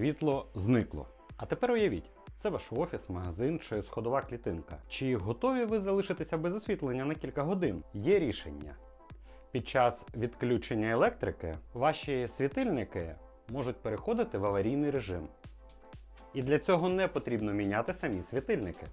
Світло зникло. А тепер уявіть, це ваш офіс, магазин чи сходова клітинка. Чи готові ви залишитися без освітлення на кілька годин? Є рішення. Під час відключення електрики ваші світильники можуть переходити в аварійний режим. І для цього не потрібно міняти самі світильники.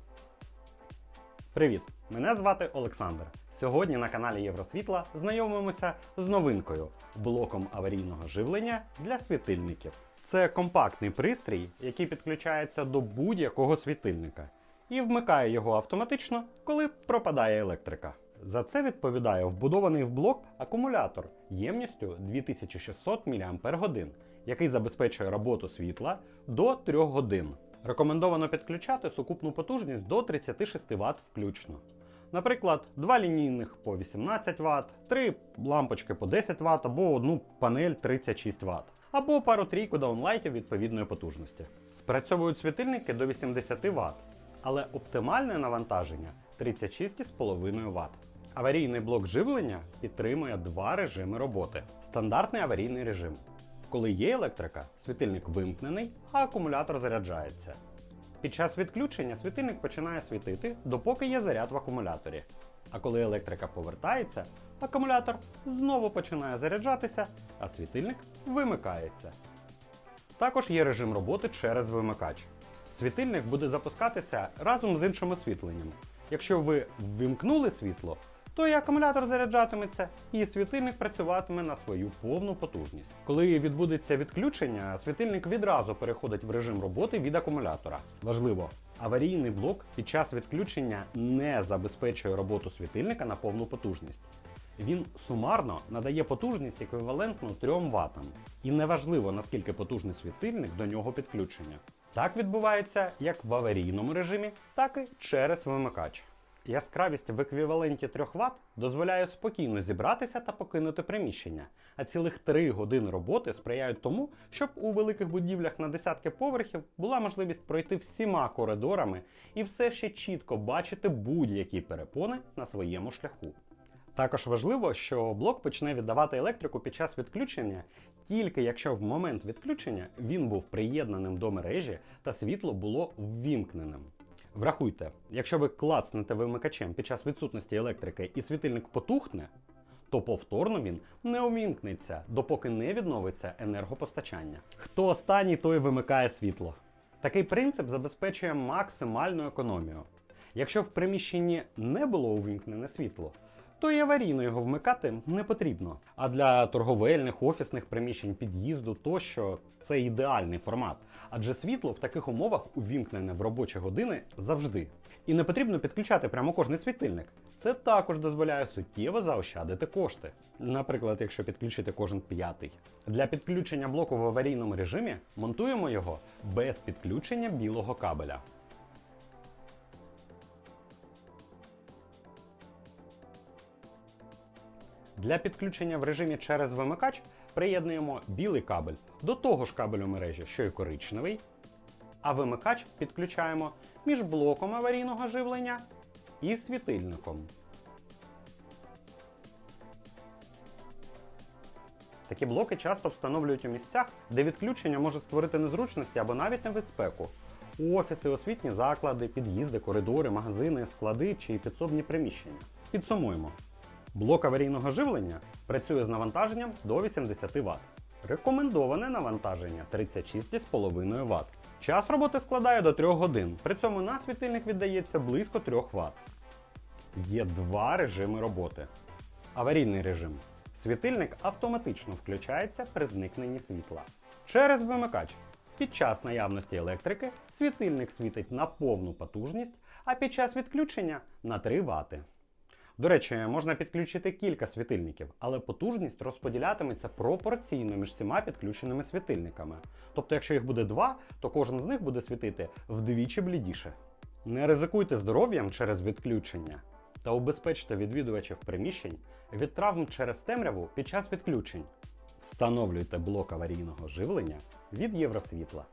Привіт! Мене звати Олександр. Сьогодні на каналі Євросвітла знайомимося з новинкою блоком аварійного живлення для світильників. Це компактний пристрій, який підключається до будь-якого світильника і вмикає його автоматично, коли пропадає електрика. За це відповідає вбудований в блок акумулятор ємністю 2600 мАч, який забезпечує роботу світла до 3 годин. Рекомендовано підключати сукупну потужність до 36 Вт включно. Наприклад, два лінійних по 18 Вт, три лампочки по 10 Вт або одну панель 36 Вт, або пару-трійку даунлайтів відповідної потужності. Спрацьовують світильники до 80 Вт, але оптимальне навантаження 36,5 Вт. Аварійний блок живлення підтримує два режими роботи. Стандартний аварійний режим. Коли є електрика, світильник вимкнений, а акумулятор заряджається. Під час відключення світильник починає світити, допоки є заряд в акумуляторі. А коли електрика повертається, акумулятор знову починає заряджатися, а світильник вимикається. Також є режим роботи через вимикач. Світильник буде запускатися разом з іншим освітленням. Якщо ви ввімкнули світло, то і акумулятор заряджатиметься, і світильник працюватиме на свою повну потужність. Коли відбудеться відключення, світильник відразу переходить в режим роботи від акумулятора. Важливо, аварійний блок під час відключення не забезпечує роботу світильника на повну потужність. Він сумарно надає потужність еквівалентну 3 Вт. І неважливо наскільки потужний світильник до нього підключення. Так відбувається як в аварійному режимі, так і через вимикач. Яскравість в еквіваленті 3 Вт дозволяє спокійно зібратися та покинути приміщення, а цілих 3 години роботи сприяють тому, щоб у великих будівлях на десятки поверхів була можливість пройти всіма коридорами і все ще чітко бачити будь-які перепони на своєму шляху. Також важливо, що блок почне віддавати електрику під час відключення, тільки якщо в момент відключення він був приєднаним до мережі та світло було ввімкненим. Врахуйте, якщо ви клацнете вимикачем під час відсутності електрики і світильник потухне, то повторно він не увімкнеться, допоки не відновиться енергопостачання. Хто останній, той вимикає світло. Такий принцип забезпечує максимальну економію. Якщо в приміщенні не було увімкнене світло, то і аварійно його вмикати не потрібно. А для торговельних, офісних приміщень, під'їзду тощо це ідеальний формат, адже світло в таких умовах увімкнене в робочі години завжди. І не потрібно підключати прямо кожний світильник. Це також дозволяє суттєво заощадити кошти. Наприклад, якщо підключити кожен п'ятий. Для підключення блоку в аварійному режимі монтуємо його без підключення білого кабеля. Для підключення в режимі через вимикач приєднуємо білий кабель до того ж кабелю мережі, що й коричневий, а вимикач підключаємо між блоком аварійного живлення і світильником. Такі блоки часто встановлюють у місцях, де відключення може створити незручності або навіть небезпеку. У Офіси, освітні заклади, під'їзди, коридори, магазини, склади чи підсобні приміщення. Підсумуємо. Блок аварійного живлення працює з навантаженням до 80 Вт. Рекомендоване навантаження 36,5 Вт. Час роботи складає до 3 годин. При цьому на світильник віддається близько 3 Вт. Є два режими роботи. Аварійний режим. Світильник автоматично включається при зникненні світла. Через вимикач. Під час наявності електрики світильник світить на повну потужність, а під час відключення на 3 Вт. До речі, можна підключити кілька світильників, але потужність розподілятиметься пропорційно між всіма підключеними світильниками. Тобто, якщо їх буде два, то кожен з них буде світити вдвічі блідіше. Не ризикуйте здоров'ям через відключення та убезпечте відвідувачів приміщень від травм через темряву під час відключень. Встановлюйте блок аварійного живлення від Євросвітла.